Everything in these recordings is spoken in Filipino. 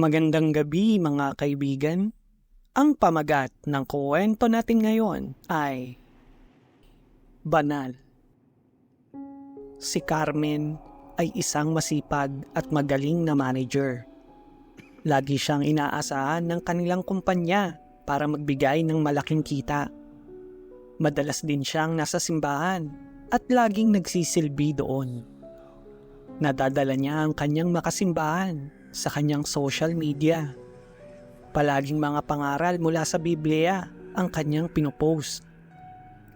Magandang gabi mga kaibigan. Ang pamagat ng kuwento natin ngayon ay Banal. Si Carmen ay isang masipag at magaling na manager. Lagi siyang inaasahan ng kanilang kumpanya para magbigay ng malaking kita. Madalas din siyang nasa simbahan at laging nagsisilbi doon. Nadadala niya ang kanyang makasimbahan sa kanyang social media. Palaging mga pangaral mula sa Biblia ang kanyang pinopost.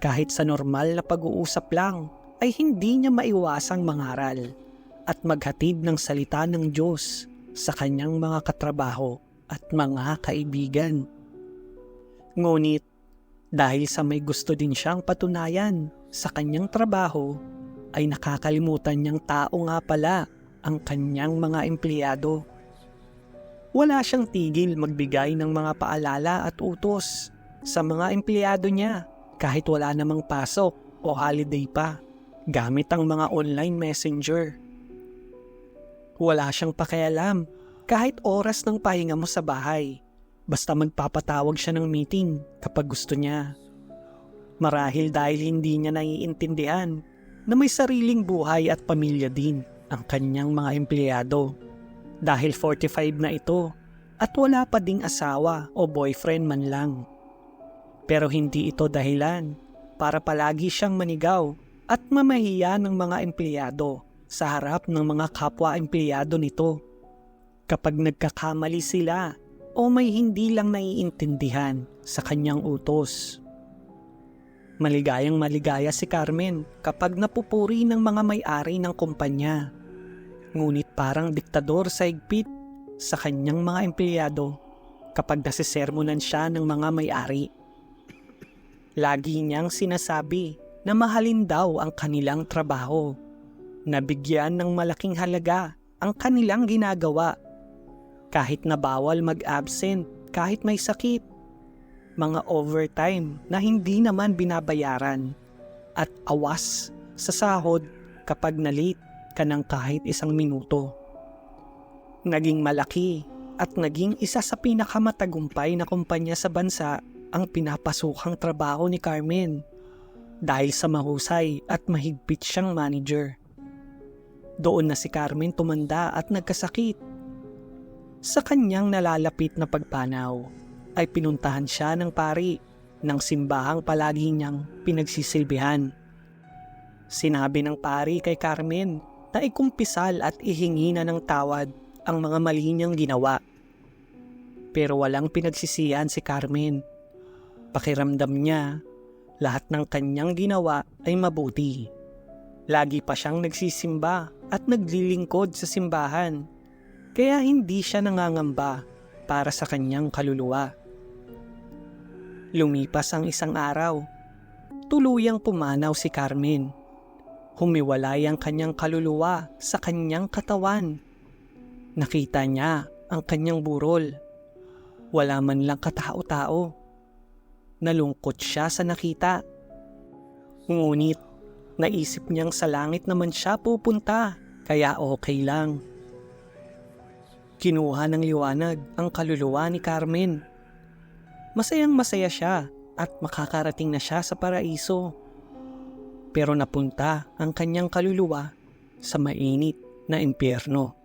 Kahit sa normal na pag-uusap lang ay hindi niya maiwasang mangaral at maghatid ng salita ng Diyos sa kanyang mga katrabaho at mga kaibigan. Ngunit dahil sa may gusto din siyang patunayan sa kanyang trabaho, ay nakakalimutan niyang tao nga pala ang kanyang mga empleyado. Wala siyang tigil magbigay ng mga paalala at utos sa mga empleyado niya kahit wala namang pasok o holiday pa gamit ang mga online messenger. Wala siyang pakialam kahit oras ng pahinga mo sa bahay basta magpapatawag siya ng meeting kapag gusto niya. Marahil dahil hindi niya naiintindihan na may sariling buhay at pamilya din ang kanyang mga empleyado. Dahil 45 na ito at wala pa ding asawa o boyfriend man lang. Pero hindi ito dahilan para palagi siyang manigaw at mamahiya ng mga empleyado sa harap ng mga kapwa empleyado nito. Kapag nagkakamali sila o may hindi lang naiintindihan sa kanyang utos. Maligayang maligaya si Carmen kapag napupuri ng mga may-ari ng kumpanya. Ngunit parang diktador sa higpit sa kanyang mga empleyado kapag nasisermonan siya ng mga may-ari. Lagi niyang sinasabi na mahalin daw ang kanilang trabaho, nabigyan ng malaking halaga ang kanilang ginagawa kahit na bawal mag-absent, kahit may sakit. Mga overtime na hindi naman binabayaran at awas sa sahod kapag nalit ka ng kahit isang minuto. Naging malaki at naging isa sa pinakamatagumpay na kumpanya sa bansa ang pinapasukang trabaho ni Carmen dahil sa mahusay at mahigpit siyang manager. Doon na si Carmen tumanda at nagkasakit sa kanyang nalalapit na pagpanaw ay pinuntahan siya ng pari ng simbahang palagi niyang pinagsisilbihan. Sinabi ng pari kay Carmen na ikumpisal at ihingi na ng tawad ang mga mali niyang ginawa. Pero walang pinagsisiyan si Carmen. Pakiramdam niya, lahat ng kanyang ginawa ay mabuti. Lagi pa siyang nagsisimba at naglilingkod sa simbahan kaya hindi siya nangangamba para sa kanyang kaluluwa. Lumipas ang isang araw. Tuluyang pumanaw si Carmen. Humiwalay ang kanyang kaluluwa sa kanyang katawan. Nakita niya ang kanyang burol. Wala man lang katao-tao. Nalungkot siya sa nakita. Ngunit naisip niyang sa langit naman siya pupunta kaya okay lang. Kinuha ng liwanag ang kaluluwa ni Carmen. Masayang masaya siya at makakarating na siya sa paraiso. Pero napunta ang kanyang kaluluwa sa mainit na impyerno.